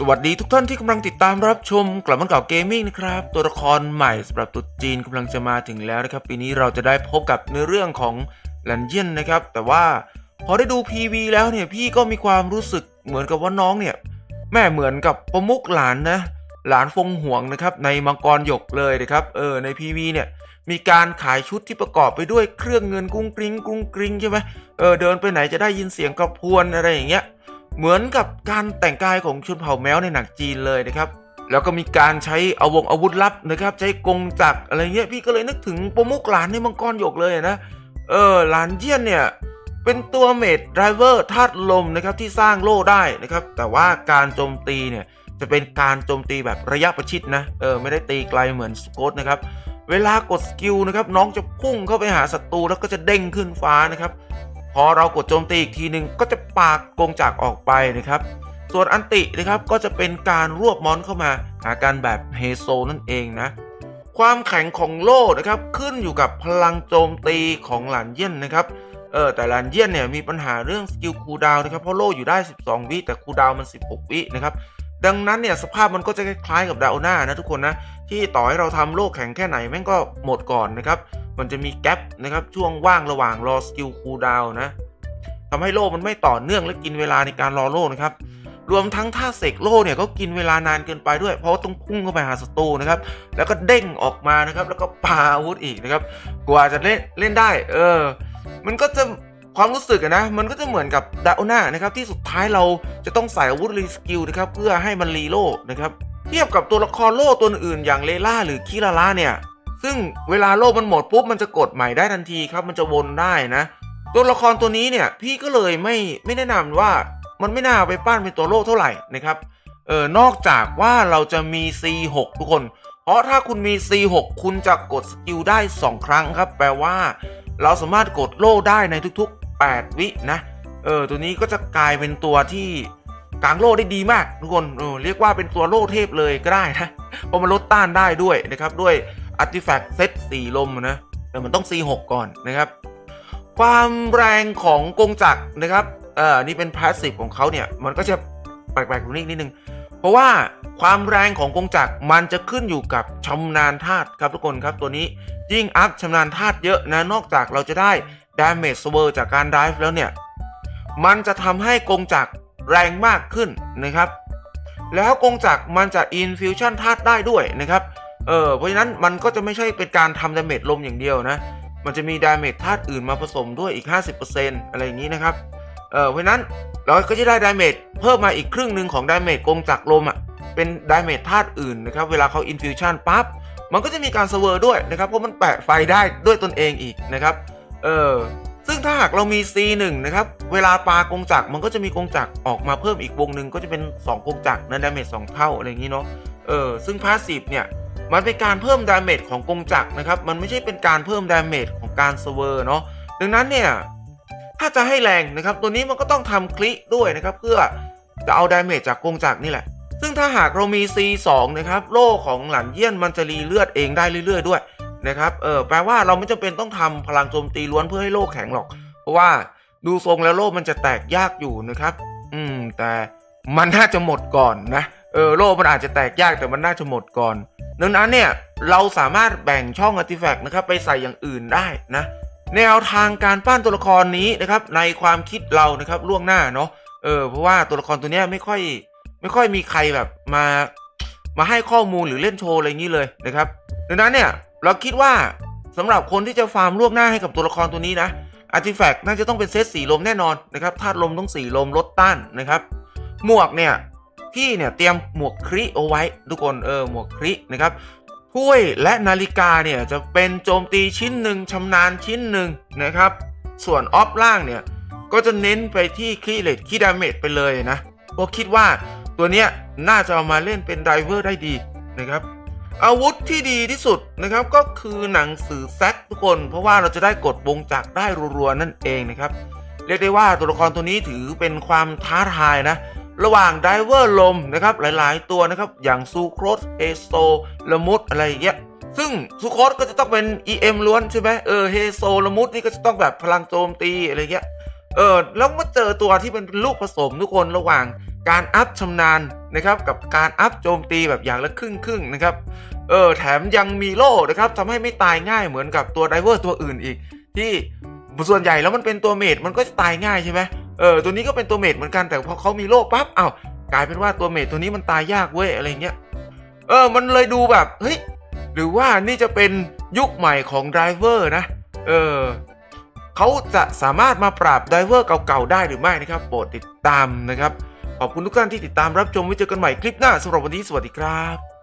สวัสดีทุกท่านที่กำลังติดตามรับชมกลับมาเก่าเกมมิ่งนะครับ ตัวละครใหม่สำหรับตุ๊จีนกำลังจะมาถึงแล้วนะครับ ปีนี้เราจะได้พบกับเนื้อเรื่องของแลนเยียนนะครับ แต่ว่าพอได้ดู PV แล้วเนี่ยพี่ก็มีความรู้สึกเหมือนกับว่าน้องเนี่ย แม่เหมือนกับประมุกหลานนะ หลานฟงห่วงนะครับ ในมังกรหยกเลยนะครับเออใน PV เนี่ยมีการขายชุดที่ประกอบไปด้วยเครื่องเงินกุ้งกริ้งกุ้งกริ้งใช่ไหมเออเดินไปไหนจะได้ยินเสียงกระพวนอะไรอย่างเงี้ย เหมือนกับการแต่งกายของชนเผ่าแมวในหนังจีนเลยนะครับแล้วก็มีการใช้อาวงอาวุธลับนะครับ ใช้กงจักรอะไรเงี้ยพี่ก็เลยนึกถึงประมุกหลานในมังกรหยกเลยนะเออหลานเยี่ยนเนี่ยเป็นตัวเมดไดรเวอร์ธาตุลมนะครับที่สร้างโล่ได้นะครับ แต่ว่าการโจมตีเนี่ยจะเป็นการโจมตีแบบระยะประชิดนะเออไม่ได้ตีไกลเหมือนสโกตนะครับเวลากดสกิลนะครับน้องจะพุ่งเข้าไปหาศัตรูแล้วก็จะเด้งขึ้นฟ้านะครับ พอเรากดโจมตีอีกทีหนึ่งก็จะปากกงจากออกไปนะครับ ส่วนอันตินะครับก็จะเป็นการรวบมอนเข้ามา หากันแบบเฮโซนั่นเองนะ ความแข็งของโล่นะครับขึ้นอยู่กับพลังโจมตีของหลานเยี่ยนนะครับเออแต่หลานเยี่ยนเนี่ยมีปัญหาเรื่องสกิลคูดาวนะครับเพราะโล่อยู่ได้ 12 วิแต่คูดาวมัน 16 วินะครับ ดังนั้นเนี่ยสภาพมันก็จะคล้ายๆกับดาวน่านะทุกคนนะที่ต่อให้เราทำโล่แข็งแค่ไหนแม่งก็หมดก่อนนะครับมันจะมีแกลบนะครับช่วงว่างระหว่างรอสกิลคูลดาวนะทำให้โล่มันไม่ต่อเนื่องและกินเวลาในการรอโล่นะครับรวมทั้งท่าเสกโล่เนี่ยก็กินเวลานานเกินไปด้วย เพราะต้องพุ่งเข้าไปหาศัตรูนะครับแล้วก็เด้งออกมานะครับแล้วก็ปาอาวุธอีกนะครับกว่าจะเล่นเล่นได้ เออ มันก็จะ ความรู้สึกนะมันก็จะเหมือนกับดาโอน่านะครับที่สุดท้ายเราจะต้องใส่อาวุธรีสกิลนะครับเพื่อให้มันรีโลนะครับเทียบกับตัวละครโล่ตัวอื่นอย่างเลล่าหรือคิราล่าเนี่ยซึ่งเวลาโล่มันหมดปุ๊บมันจะกดใหม่ได้ทันทีครับมันจะวนได้นะ ตัวละครตัวนี้เนี่ยพี่ก็เลยไม่ไม่แนะนำว่ามันไม่น่าไปปั้นเป็นตัวโล่เท่าไหร่นะครับเออนอกจากว่าเราจะมี C6 ทุกคน เพราะถ้าคุณมี C6 คุณจะกดสกิลได้ 2 ครั้งครับ แปลว่า เราสามารถกดโล่ได้ในทุก 8 วินะ เออ ตัวนี้ก็จะกลายเป็นตัวที่กางโล่ได้ดีมากทุกคน เออ เรียกว่าเป็นตัวโล่เทพเลยก็ได้นะเพราะมันลดต้านได้ด้วยนะครับ ด้วยอาร์ติแฟกต์เซตสีลมนะ แต่มันต้อง C6 ก่อนนะครับ ความแรงของกงจักรนะครับ เออนี่เป็นพาสซีฟของเขาเนี่ย มันก็จะแปลกๆตรงนี้นิดนึง เพราะว่าความแรงของกงจักรมันจะขึ้นอยู่กับชำนาญธาตุครับทุกคนครับตัวนี้ยิ่งอัพชำนาญธาตุเยอะนะนอกจากเราจะได้ damage swirl จากการ dive แล้วเนี่ย มันจะทำให้กงจักรแรงมากขึ้นนะครับ แล้วกงจักรมันจะ infusion ธาตุได้ด้วยนะครับ เออเพราะฉะนั้นมันก็จะไม่ใช่เป็นการทำ damage ลมอย่างเดียวนะ มันจะมี damage ธาตุอื่นมาผสมด้วยอีก 50%อะไรอย่างนี้นะครับ เออเพราะฉะนั้นเราก็จะได้ damage เพิ่มมาอีกครึ่งหนึ่งของ damage กงจักรลมอะเป็น damage ธาตุอื่นนะครับ เวลาเขา infusion ปั๊บ มันก็จะมีการเสเวอร์ด้วยนะครับ เพราะมันแปะไฟได้ด้วยตนเองอีกนะครับ เออ ซึ่งถ้าหากเรามี C1 นะครับ เวลาปลากงจักรมันก็จะมีกงจักรออกมาเพิ่มอีกวงหนึ่งก็จะเป็น 2 กงจักรนะ damage 2เท่าอะไรอย่างนี้เนาะ เออ ซึ่ง passive เนี่ย มันเป็นการเพิ่ม damage ของกงจักรนะครับ มันไม่ใช่เป็นการเพิ่ม damage ของการเสเวอร์เนาะ ดังนั้นเนี่ย ถ้าจะให้แรงนะครับ ตัวนี้มันก็ต้องทำคลิด้วยนะครับ เพื่อจะเอา damage จากกงจักรนี่แหละ ซึ่งถ้าหากเรามี C2 นะครับ โล่ของหลันเยี่ยนมันจะรีเลือดเองได้เรื่อย ๆ ด้วย นะครับ เออแปลว่าเราไม่จำเป็นต้องทำพลังโจมตีล้วนเพื่อให้โล่แข็งหรอก เพราะว่าดูทรงแล้วโล่มันจะแตกยากอยู่นะครับ อืม แต่มันน่าจะหมดก่อนนะ เออ โล่มันอาจจะแตกยากแต่มันน่าจะหมดก่อน ดังนั้นเนี่ย เราสามารถแบ่งช่องอาร์ติแฟกต์นะครับ ไปใส่อย่างอื่นได้นะ แนวทางการปั้นตัวละครนี้นะครับ ในความคิดเรานะครับล่วงหน้าเนาะ เออ เพราะว่าตัวละครตัวเนี้ยไม่ค่อย ไม่ค่อยมีใครแบบมา มาให้ข้อมูลหรือเล่นโชว์อะไรอย่างนี้เลยนะครับ ดังนั้นเนี่ย เราคิดว่าสำหรับคนที่จะฟาร์มล่วงหน้าให้กับตัวละครตัวนี้นะอาร์ติแฟกต์น่าจะต้องเป็นเซตสีลมแน่นอนนะครับธาตุลมต้องสีลมลดต้านนะครับ หมวกเนี่ยพี่เนี่ยเตรียมหมวกคริเอาไว้ ทุกคนเออหมวกครินะครับถ้วยและนาฬิกาเนี่ยจะเป็นโจมตีชิ้นหนึ่งชำนาญชิ้นหนึ่งนะครับ ส่วนออฟล่างเนี่ยก็จะเน้นไปที่คลีเลตคีดาเมจไปเลยนะเพราคิดว่าตัวเนี้ยน่าจะเอามาเล่นเป็นไดเวอร์ได้ดีนะครับ อาวุธที่ดีที่สุดนะครับก็คือหนังสือแซกทุกคน เพราะว่าเราจะได้กดวงจักรได้รัวๆนั่นเองนะครับ เรียกได้ว่าตัวละครตัวนี้ถือเป็นความท้าทายนะ ระหว่างไดเวอร์ลมนะครับหลายๆตัวนะครับ อย่างซูโครสเอโซละมุดอะไรเงี้ยซึ่งซูโครสก็จะต้องเป็น EM ล้วนใช่ไหมเออเฮโซละมุดนี่ก็จะต้องแบบพลังโจมตีอะไรเงี้ยเออแล้วมาเจอตัวที่เป็นลูกผสมทุกคนระหว่าง การอัพชำนาญนะครับกับการอัพโจมตีแบบอย่างละครึ่งครึ่งๆนะครับเออแถมยังมีโล่นะครับทำให้ไม่ตายง่ายเหมือนกับตัวไดเวอร์ตัวอื่นอีก ที่ส่วนใหญ่แล้วมันเป็นตัวเมดมันก็จะตายง่ายใช่ไหมเออตัวนี้ก็เป็นตัวเมดเหมือนกันแต่พอเขามีโล่ปั๊บเอ้ากลายเป็นว่าตัวเมดตัวนี้มันตายยากเว้ยอะไรเงี้ยเออมันเลยดูแบบเฮ้ยหรือว่านี่จะเป็นยุคใหม่ของไดเวอร์นะเออเขาจะสามารถมาปราบไดเวอร์เก่าๆได้หรือไม่นะครับ โปรดติดตามนะครับ ขอบคุณทุกท่านที่ติดตามรับชมไว้เจอกันใหม่คลิปหน้าสำหรับวันนี้สวัสดีครับ